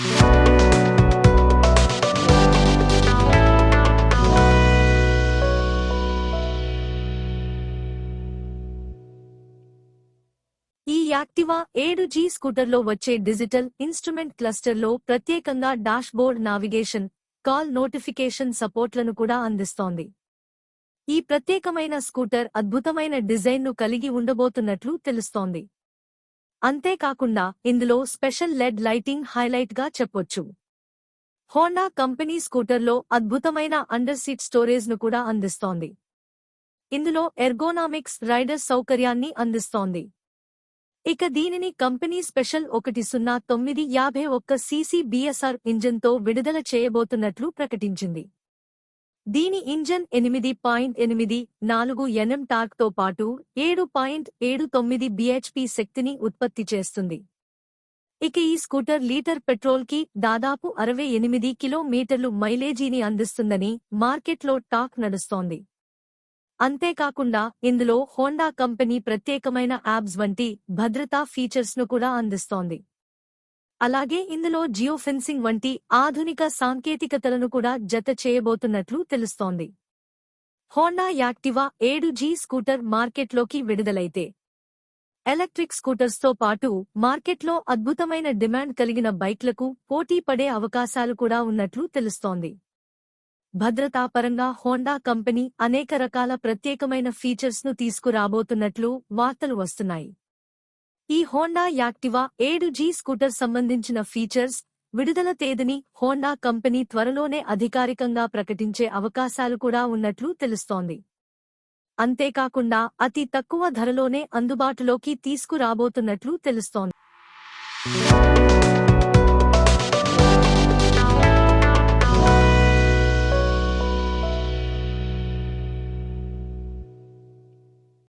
ఈ యాక్టివా ఏడు జీ స్కూటర్లో వచ్చే డిజిటల్ ఇన్స్ట్రుమెంట్ క్లస్టర్లో ప్రత్యేకంగా డాష్బోర్డ్ నావిగేషన్ కాల్ నోటిఫికేషన్ సపోర్ట్లను కూడా అందిస్తోంది. ఈ ప్రత్యేకమైన స్కూటర్ అద్భుతమైన డిజైన్ను కలిగి ఉండబోతున్నట్లు తెలుస్తోంది. అంతేకాకుండా ఇందులో స్పెషల్ లెడ్ లైటింగ్ హైలైట్గా చెప్పొచ్చు. హోండా కంపెనీ స్కూటర్లో అద్భుతమైన అండర్ సీట్ స్టోరేజ్ను కూడా అందిస్తోంది. ఇందులో ఎర్గోనామిక్స్ రైడర్ సౌకర్యాన్ని అందిస్తోంది. ఇక దీనిని కంపెనీ స్పెషల్ ఒకటి సున్నా తొమ్మిది యాభై ఒక్క సీసీ బిఎస్ఆర్ ఇంజిన్తో విడుదల చేయబోతున్నట్లు ప్రకటించింది. దీని ఇంజన్ ఎనిమిది పాయింట్ ఎనిమిది నాలుగు ఎన్ఎం టార్క్తో పాటు ఏడు పాయింట్ ఏడు తొమ్మిది బిహెచ్పి శక్తిని ఉత్పత్తి చేస్తుంది. ఇక ఈ స్కూటర్ లీటర్ పెట్రోల్కి దాదాపు అరవై ఎనిమిది కిలోమీటర్లు మైలేజీని అందిస్తుందని మార్కెట్లో టాక్ నడుస్తోంది. అంతేకాకుండా ఇందులో హోండా కంపెనీ ప్రత్యేకమైన యాప్స్ వంటి భద్రతా ఫీచర్స్ను కూడా అందిస్తోంది. అలాగే ఇందులో జియో ఫెన్సింగ్ వంటి ఆధునిక సాంకేతికతలను కూడా జత చేయబోతున్నట్లు తెలుస్తోంది. హోండా యాక్టివా ఏడు జీ స్కూటర్ మార్కెట్లోకి విడుదలైతే. ఎలక్ట్రిక్ స్కూటర్స్తో పాటు మార్కెట్లో అద్భుతమైన డిమాండ్ కలిగిన బైక్లకు పోటీ పడే అవకాశాలు కూడా ఉన్నట్లు తెలుస్తోంది. భద్రతాపరంగా హోండా కంపెనీ అనేక రకాల ప్రత్యేకమైన ఫీచర్స్ను తీసుకురాబోతున్నట్లు వార్తలు వస్తున్నాయి. ఈ హోండా యాక్టివా ఏడు జీ స్కూటర్ సంబంధించిన ఫీచర్స్ విడుదల తేదీని హోండా కంపెనీ త్వరలోనే అధికారికంగా ప్రకటించే అవకాశాలు కూడా ఉన్నట్లు తెలుస్తోంది. అంతేకాకుండా అతి తక్కువ ధరలోనే అందుబాటులోకి తీసుకురాబోతున్నట్లు తెలుస్తోంది.